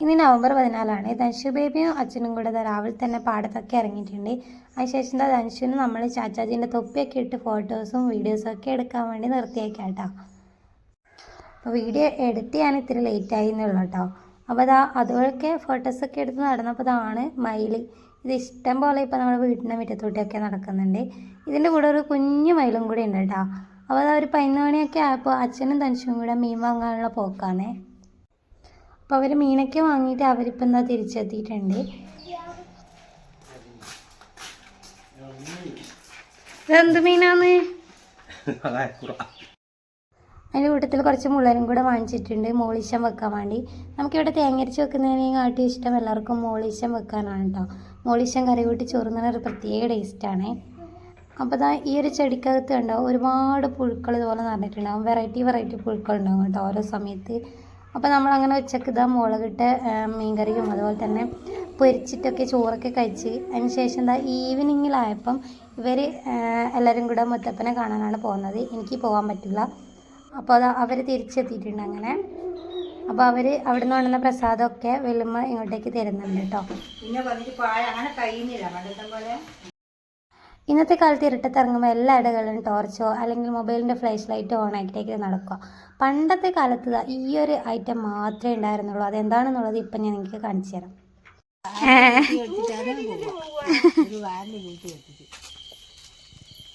ഇന്ന് നവംബർ പതിനാലാണ്. ധനുഷു ബേബിയും അച്ഛനും കൂടെ രാവിലെ തന്നെ പാടത്തൊക്കെ ഇറങ്ങിയിട്ടുണ്ട്. അതിനുശേഷം ദാ ധനുഷുവിന് നമ്മൾ ചാച്ചാജീന്റെ തൊപ്പിയൊക്കെ ഇട്ട് ഫോട്ടോസും വീഡിയോസും ഒക്കെ എടുക്കാൻ വേണ്ടി നിർത്തിയേക്കാം കേട്ടോ അപ്പോൾ വീഡിയോ എഡിറ്റ് ചെയ്യാൻ ഇത്തിരി ലേറ്റായി എന്നുള്ളൂ കേട്ടോ. അപ്പോൾ അതാ അതുപോലൊക്കെ ഫോട്ടോസൊക്കെ എടുത്ത് നടന്നപ്പോൾ അതാണ് മയിൽ ഇത് ഇഷ്ടം പോലെ ഇപ്പോൾ നമ്മുടെ വീടിന്റെ മുറ്റത്തോട്ടിയൊക്കെ നടക്കുന്നുണ്ട്. ഇതിന്റെ കൂടെ ഒരു കുഞ്ഞു മയിലും കൂടി ഉണ്ട് കേട്ടോ. അപ്പോൾ അതാ ഒരു പതിനൊന്ന് മണിയൊക്കെ ആയപ്പോൾ അച്ഛനും തനിച്ചും കൂടെ മീൻ വാങ്ങാനുള്ള പോക്കാണേ അപ്പോൾ അവർ മീനൊക്കെ വാങ്ങിയിട്ട് അവരിപ്പോൾ എന്താ തിരിച്ചെത്തിയിട്ടുണ്ട്. ഇതെന്ത് മീനാന്ന്? അതിന്റെ കൂട്ടത്തിൽ കുറച്ച് മുള്ളനും കൂടെ വാങ്ങിച്ചിട്ടുണ്ട്. മോളിശം വെക്കാൻ വേണ്ടി. നമുക്കിവിടെ തേങ്ങരച്ച് കാട്ടിയും ഇഷ്ടം എല്ലാവർക്കും മോളിശം വെക്കാനാണ് കേട്ടോ മോളിശം കറി കൂട്ടി ചോറുന്ന ഒരു പ്രത്യേക ടേസ്റ്റാണ് അപ്പോൾ ഇതാ ഈ ഒരു ചെടിക്കകത്ത് ഉണ്ടാവും ഒരുപാട് പുഴുക്കൾ ഇതുപോലെ നിറഞ്ഞിട്ടുണ്ടാവും. വെറൈറ്റി വെറൈറ്റി പുഴുക്കൾ ഉണ്ടാവും കേട്ടോ ഓരോ സമയത്ത്. അപ്പോൾ നമ്മൾ അങ്ങനെ ഉച്ചയ്ക്ക് ഇതാ മുളകിട്ട് മീൻകറിയും അതുപോലെ തന്നെ പൊരിച്ചിട്ടൊക്കെ ചോറൊക്കെ കഴിച്ച് അതിന് ശേഷം എന്താ ഈവനിങ്ങിലായപ്പം ഇവർ എല്ലാവരും കൂടെ മുത്തപ്പനെ കാണാനാണ് പോകുന്നത്. എനിക്ക് പോകാൻ പറ്റില്ല. അപ്പോൾ അത് അവർ തിരിച്ചെത്തിയിട്ടുണ്ട് അങ്ങനെ. അപ്പോൾ അവർ അവിടെ നിന്ന് കൊണ്ടുവന്ന പ്രസാദമൊക്കെ വെല്ലുമ്മ ഇങ്ങോട്ടേക്ക് തരുന്നുണ്ട് കേട്ടോ. ഇന്നത്തെ കാലത്ത് ഇരുട്ടത്തിറങ്ങുമ്പോൾ എല്ലാ ഇടകളിലും ടോർച്ചോ അല്ലെങ്കിൽ മൊബൈലിന്റെ ഫ്ലാഷ് ലൈറ്റോ ഓൺ ആക്കിയിട്ടേക്ക് നടക്കുക. പണ്ടത്തെ കാലത്ത് ഈ ഒരു ഐറ്റം മാത്രമേ ഉണ്ടായിരുന്നുള്ളൂ. അതെന്താണെന്നുള്ളത് ഇപ്പം ഞാൻ നിങ്ങൾക്ക് കാണിച്ചു തരാം.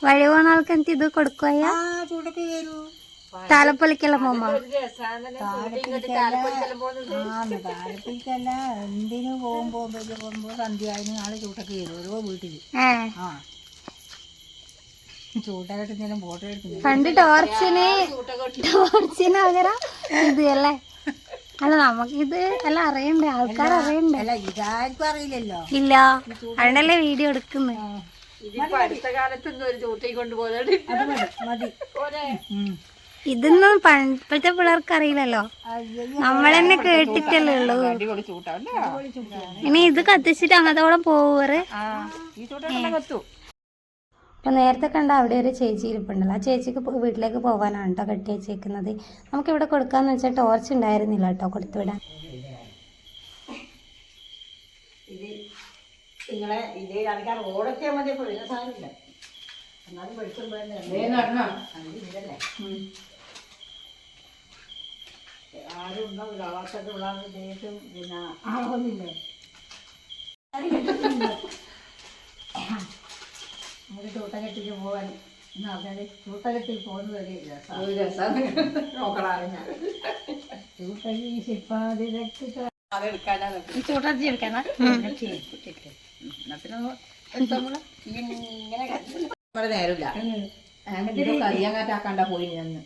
വഴി പോണ ആൾക്ക് എന്ത് ഇത് കൊടുക്കുക താലപ്പൊലിക്കുള്ള മോമ്മ എന്തിനു പോകുമ്പോ പോകുമ്പോ സന്ധ്യ ആയിരുന്നു നാളെ ചൂട്ടൊക്കെ കയറും. ഓരോ വീട്ടിൽ. ആ. പണ്ട് ടോർച്ചിന് ടോർച്ചിന് പകരം ഇത് അല്ലേ? അല്ല നമുക്ക് അല്ല അറിയണ്ടേ? ആൾക്കാർ അറിയണ്ടേ? ഇതാർക്കും അറിയില്ലല്ലോ. ഇല്ല. അതിനല്ലേ വീഡിയോ എടുക്കുന്നത്. ഇതൊന്നും ഇപ്പോഴത്തെ പിള്ളേർക്ക് അറിയില്ലല്ലോ. നമ്മളെന്നെ കേട്ടിട്ടല്ലേ ഉള്ളൂ. ഇനി ഇത് കത്തിച്ചിട്ട് അങ്ങത്തോളം പോവാറ് ഈ ചൂട്ടൊക്കെ കത്തു അപ്പൊ നേരത്തെ കണ്ട അവിടെ ഒരു ചേച്ചി ഇരിപ്പുണ്ടല്ലോ. ആ ചേച്ചിക്ക് വീട്ടിലേക്ക് പോകാനാണ് കേട്ടോ കെട്ടി വെച്ചേക്കുന്നത്. നമുക്കിവിടെ കൊടുക്കാന്ന് വെച്ചാൽ ടോർച്ച് ഉണ്ടായിരുന്നില്ല കേട്ടോ കൊടുത്തുവിടാൻ നിങ്ങളെ ഇതേ ആൾക്കാർ ഓടൊക്കെ മതി പൊഴുന്ന സാധനമില്ല എന്നാലും പഠിക്കുമ്പോഴല്ലേ ഇതല്ലേ? ആരും ഉണ്ടാവില്ല ആവാത്തൊക്കെ ഉള്ള ദേഷ്യം പിന്നെ ആവുന്നില്ലേ നമുക്ക് ചൂട്ടകെട്ടിക്ക് പോകാൻ എന്നാ പറഞ്ഞാൽ ചൂട്ടകെട്ടിൽ പോകുന്നത് ഒരു രസമാണ് എടുക്കാനാ? നേരമില്ല. പോയി നിന്ന്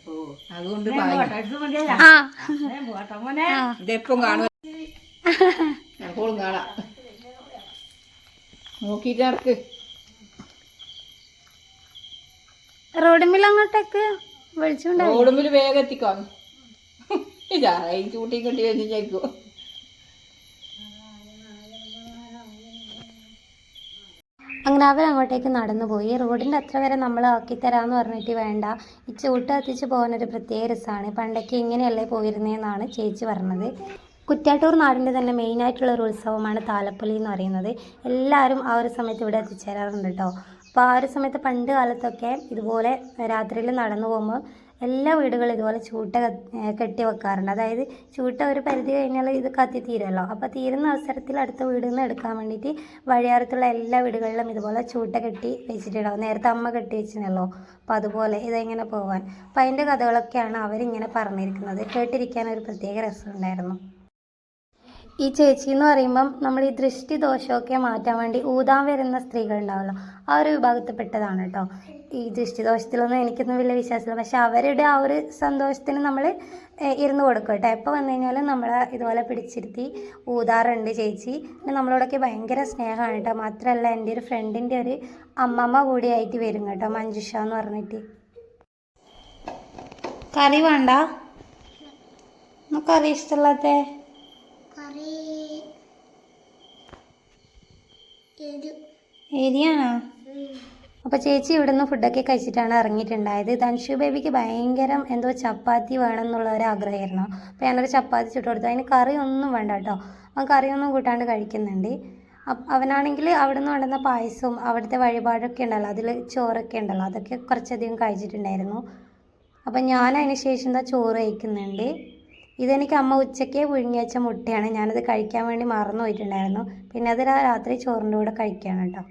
അതുകൊണ്ട് ആ. ഇതെപ്പം കാണും. എപ്പോഴും കാണാം. നോക്കിയിട്ട് നടക്ക്. റോഡുമ്മിൽ അങ്ങോട്ടേക്ക് വെളിച്ചുണ്ടാവും റോഡുമ്പിൽ വേഗം എത്തിക്കാം. ഇതാ ചൂട്ടി കൊണ്ടി വെച്ചിട്ടേക്കോ അങ്ങനെ അവരങ്ങോട്ടേക്ക് നടന്നു പോയി റോഡിന്റെ അത്ര വരെ നമ്മൾ ആക്കിത്തരാമെന്ന് പറഞ്ഞിട്ട് വേണ്ട. ഈ ചൂട്ട് കത്തിച്ച് പോകാനൊരു പ്രത്യേക രസമാണ് പണ്ടൊക്കെ ഇങ്ങനെയല്ലേ പോയിരുന്നതെന്നാണ് ചേച്ചി പറഞ്ഞത്. കുറ്റാട്ടൂർ നാടിന്റെ തന്നെ മെയിനായിട്ടുള്ള ഒരു ഉത്സവമാണ് താലപ്പൊലി എന്ന് പറയുന്നത്. എല്ലാവരും ആ ഒരു സമയത്ത് ഇവിടെ എത്തിച്ചേരാറുണ്ട് കേട്ടോ അപ്പോൾ ആ ഒരു സമയത്ത് പണ്ട് കാലത്തൊക്കെ ഇതുപോലെ രാത്രിയിൽ നടന്നു പോകുമ്പോൾ എല്ലാ വീടുകളും ഇതുപോലെ ചൂട്ട കെട്ടി വെക്കാറുണ്ട്. അതായത് ചൂട്ട ഒരു പരിധി കഴിഞ്ഞാൽ ഇത് കത്തി തീരുമല്ലോ. അപ്പോൾ തീരുന്ന അവസരത്തിൽ അടുത്ത വീടിൽ നിന്ന് എടുക്കാൻ വേണ്ടിയിട്ട് വഴിയാറത്തുള്ള എല്ലാ വീടുകളിലും ഇതുപോലെ ചൂട്ട കെട്ടി വെച്ചിട്ടുണ്ടാവും. നേരത്തെ അമ്മ കെട്ടി വെച്ചിട്ടുണ്ടല്ലോ അപ്പോൾ അതുപോലെ ഇതെങ്ങനെ പോകാൻ അപ്പോൾ അതിന്റെ കഥകളൊക്കെയാണ് അവരിങ്ങനെ പറഞ്ഞിരിക്കുന്നത്. കേട്ടിരിക്കാൻ ഒരു പ്രത്യേക രസമുണ്ടായിരുന്നു. ഈ ചേച്ചി എന്ന് പറയുമ്പം നമ്മൾ ഈ ദൃഷ്ടി ദോഷമൊക്കെ മാറ്റാൻ വേണ്ടി ഊതാൻ വരുന്ന സ്ത്രീകൾ ഉണ്ടാവുമല്ലോ ആ ഒരു വിഭാഗത്തിൽപ്പെട്ടതാണ് കേട്ടോ. ഈ ദൃഷ്ടി ദോഷത്തിലൊന്നും എനിക്കൊന്നും വലിയ വിശ്വാസമില്ല. പക്ഷെ അവരുടെ ആ ഒരു സന്തോഷത്തിന് നമ്മൾ ഇരുന്ന് കൊടുക്കും കേട്ടോ. എപ്പോൾ വന്നു കഴിഞ്ഞാലും നമ്മളെ ഇതുപോലെ പിടിച്ചിരുത്തി ഊതാറുണ്ട് ചേച്ചി. നമ്മളോടൊക്കെ ഭയങ്കര സ്നേഹമാണ് കേട്ടോ. മാത്രമല്ല എന്റെ ഒരു ഫ്രണ്ടിന്റെ ഒരു അമ്മമ്മ കൂടിയായിട്ട് വരും കേട്ടോ മഞ്ജുഷ എന്ന് പറഞ്ഞിട്ട്. കറി വേണ്ട? കറി ഇഷ്ടമല്ലാത്തേ? എരിയാണോ? അപ്പോൾ ചേച്ചി ഇവിടുന്ന് ഫുഡൊക്കെ കഴിച്ചിട്ടാണ് ഇറങ്ങിയിട്ടുണ്ടായത്. ധൻഷു ബേബിക്ക് ഭയങ്കരം എന്തോ ചപ്പാത്തി വേണം എന്നുള്ള ഒരു ആഗ്രഹമായിരുന്നു. അപ്പോൾ ഞാനൊരു ചപ്പാത്തി ചുട്ട് കൊടുത്തു. അതിന് കറി ഒന്നും വേണ്ട കേട്ടോ. അവൻ കറിയൊന്നും കൂട്ടാണ്ട് കഴിക്കുന്നുണ്ട്. അവനാണെങ്കിൽ അവിടെ നിന്ന് കൊണ്ടുവന്ന പായസവും അവിടുത്തെ വഴിപാടൊക്കെ ഉണ്ടല്ലോ. അതിൽ ചോറൊക്കെ ഉണ്ടല്ലോ. അതൊക്കെ കുറച്ചധികം കഴിച്ചിട്ടുണ്ടായിരുന്നു. അപ്പം ഞാൻ അതിന് ശേഷം എന്താ ചോറ് കഴിക്കുന്നുണ്ട്. ഇതെനിക്ക് അമ്മ ഉച്ചയ്ക്ക് പുഴുങ്ങി വെച്ച മുട്ടയാണ്. ഞാനത് കഴിക്കാൻ വേണ്ടി മറന്നു പോയിട്ടുണ്ടായിരുന്നു പിന്നെ അത് രാത്രി ചോറിന്റെ കൂടെ കഴിക്കുകയാണ് കേട്ടോ.